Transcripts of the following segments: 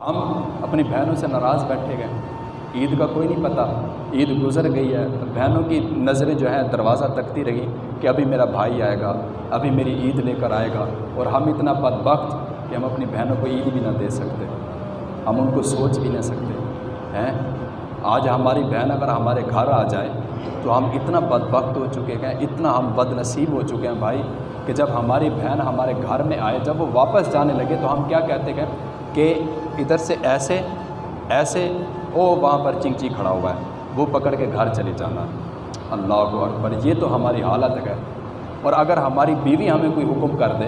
हम अपनी बहनों से नाराज़ बैठे गए। ईद का कोई नहीं पता। ईद गुज़र गई है। बहनों की नज़रें जो है दरवाज़ा तकती रही कि अभी मेरा भाई आएगा, अभी मेरी ईद लेकर आएगा और हम इतना बदबख्त कि हम अपनी बहनों को ईद भी ना दे सकते। हम उनको सोच भी नहीं सकते। हैं? आज हमारी बहन अगर हमारे घर आ जाए तो हम इतना बदबख्त हो चुके हैं, इतना हम बदनसीब हो चुके हैं भाई कि जब हमारी बहन हमारे घर में आए, जब वो वापस जाने लगे तो हम क्या कहते हैं? कि इधर से ऐसे ऐसे, ओ, वहाँ पर चिंची खड़ा हुआ है। वो पकड़ के घर चले जाना। अल्लाह अकबर, ये तो हमारी हालत है। और अगर हमारी बीवी हमें कोई हुक्म कर दे,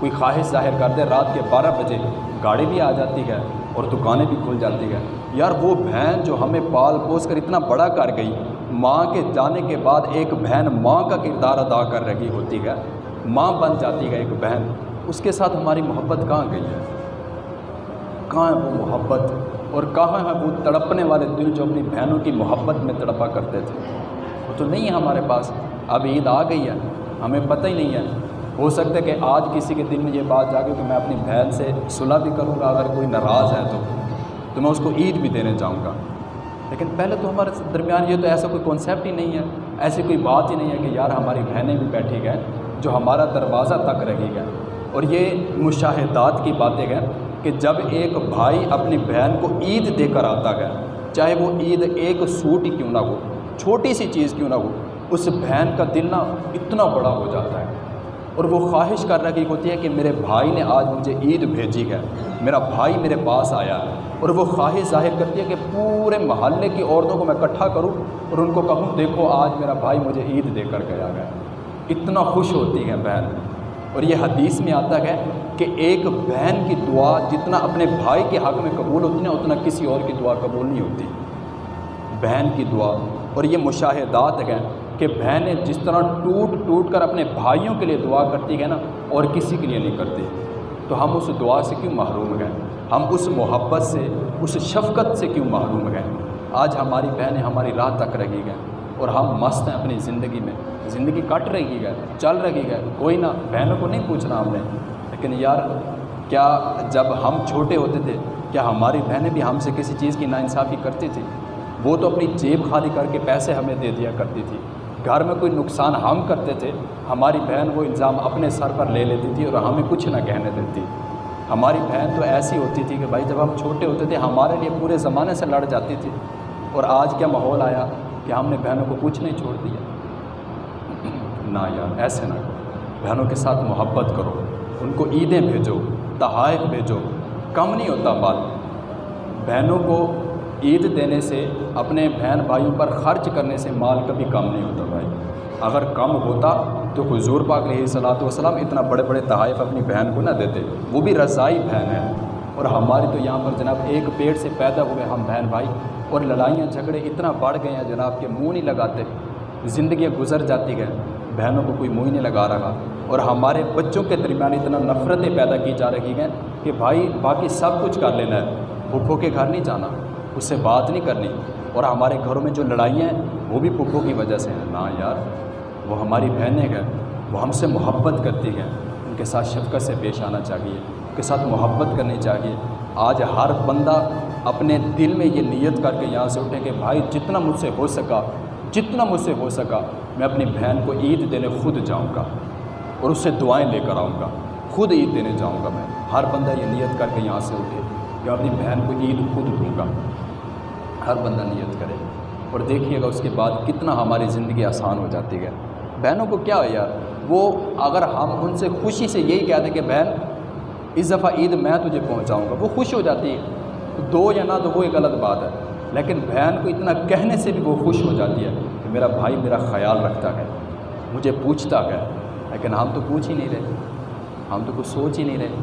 कोई ख्वाहिश ज़ाहिर कर दे, रात के बारह बजे गाड़ी भी आ जाती है और दुकानें भी खुल जाती है। यार, वो बहन जो हमें पाल पोस कर इतना बड़ा कर गई, माँ के जाने के बाद एक बहन माँ का किरदार अदा कर रही होती है। माँ बन जाती है एक बहन। उसके साथ हमारी मोहब्बत कहाँ गई है? कहाँ है वो मोहब्बत? और कहाँ है वो तड़पने वाले दिल जो अपनी बहनों की मोहब्बत में तड़पा करते थे? वो तो नहीं है हमारे पास। अब ईद आ गई है। हमें पता ही नहीं है। हो सकता है कि आज किसी के दिल में ये बात जागे कि मैं अपनी बहन से सुलह भी करूँगा, अगर कोई नाराज़ है तो। तो मैं उसको ईद भी देने जाऊँगा। लेकिन पहले तो हमारे दरमियान ये तो ऐसा कोई कॉन्सेप्ट ही नहीं है। ऐसी कोई बात ही नहीं है कि यार हमारी बहनें भी बैठी गए, जो हमारा दरवाज़ा तक रही गए और ये मुशाहदात की बातें हैं। कि जब एक भाई अपनी बहन को ईद देकर आता है, चाहे वो ईद एक सूट क्यों ना हो, छोटी सी चीज़ क्यों ना हो, उस बहन का दिल ना इतना बड़ा हो जाता है। और वो ख्वाहिश कर रही होती है कि मेरे भाई ने आज मुझे ईद भेजी है, मेरा भाई मेरे पास आया है। और वो ख्वाहिश ज़ाहिर करती है कि पूरे महल्ले की औरतों को मैं इकट्ठा करूँ और उनको कहूँ, देखो, आज मेरा भाई मुझे ईद देकर गया है। इतना खुश होती है बहन। और ये हदीस में आता है कि एक बहन की दुआ जितना अपने भाई के हक़ में कबूल होती है उतना किसी और की दुआ कबूल नहीं होती। बहन की दुआ। और ये मुशाहदात हैं कि बहनें जिस तरह टूट टूट कर अपने भाइयों के लिए दुआ करती है ना, और किसी के लिए नहीं करती। तो हम उस दुआ से क्यों महरूम गए हम उस मोहब्बत से, उस शफकत से क्यों महरूम गए आज हमारी बहनें हमारी राह तक रही गए और हम मस्त हैं अपनी ज़िंदगी में। ज़िंदगी कट रही है, चल रही है, कोई ना, बहनों को नहीं पूछना हमने। लेकिन यार, क्या जब हम छोटे होते थे, क्या हमारी बहनें भी हमसे किसी चीज़ की नाइंसाफ़ी करती थी? वो तो अपनी जेब खाली करके पैसे हमें दे दिया करती थी। घर में कोई नुकसान हम करते थे, हमारी बहन वो इल्ज़ाम अपने सर पर ले लेती थी और हमें कुछ ना कहने देती। हमारी बहन तो ऐसी होती थी कि भाई, जब हम छोटे होते थे, हमारे लिए पूरे ज़माने से लड़ जाती थी। और आज क्या माहौल आया? कि हमने बहनों को कुछ नहीं छोड़ दिया। ना यार, ऐसे ना बहनों के साथ मोहब्बत करो। उनको ईदें भेजो, तहाइफ भेजो। कम नहीं होता बात। बहनों को ईद देने से, अपने बहन भाइयों पर खर्च करने से माल कभी कम नहीं होता भाई। अगर कम होता तो हुजूर पाक सलात वसलाम इतना बड़े बड़े तहाइफ अपनी बहन को ना देते। वो भी रज़ाई बहन है। और हमारी तो यहाँ पर जनाब एक पेड़ से पैदा हुए हम बहन भाई, और लड़ाइयाँ झगड़े इतना बढ़ गए हैं जनाब के मुँह नहीं लगाते। ज़िंदगी गुजर जाती है, बहनों को कोई मुँह नहीं लगा रहा। और हमारे बच्चों के दरमियान इतना नफ़रतें पैदा की जा रही हैं कि भाई, बाकी सब कुछ कर लेना है। भूखों के घर नहीं जाना, उससे बात नहीं करनी। और हमारे घरों में जो लड़ाइयाँ हैं, वो भी पुप्पो की वजह से हैं। ना यार, वो हमारी बहनें हैं, वो हमसे मोहब्बत करती हैं। उनके साथ शफकत से पेश आना चाहिए। उनके साथ मोहब्बत करनी चाहिए। आज हर बंदा अपने दिल में ये नीयत करके यहाँ से उठे कि भाई, जितना मुझसे हो सका, जितना मुझसे हो सका, मैं अपनी बहन को ईद देने खुद जाऊँगा और उससे दुआएँ लेकर आऊँगा। खुद ईद देने जाऊँगा मैं। हर बंदा ये नीयत करके यहाँ से उठे कि अपनी बहन को ईद खुद दूँगा। हर बंदा नियत करे। और देखिएगा उसके बाद कितना हमारी ज़िंदगी आसान हो जाती है। बहनों को क्या है यार, वो अगर हम उनसे खुशी से यही कह दें कि बहन इस दफ़ा ईद मैं तुझे पहुँचाऊँगा। वो खुश हो जाती है। दो या ना दो, वो एक गलत बात है। लेकिन बहन को इतना कहने से भी वो खुश हो जाती है कि मेरा भाई मेरा ख्याल रखता है। मुझे पूछता है, लेकिन हम तो पूछ ही नहीं रहे। हम तो कुछ सोच ही नहीं रहे।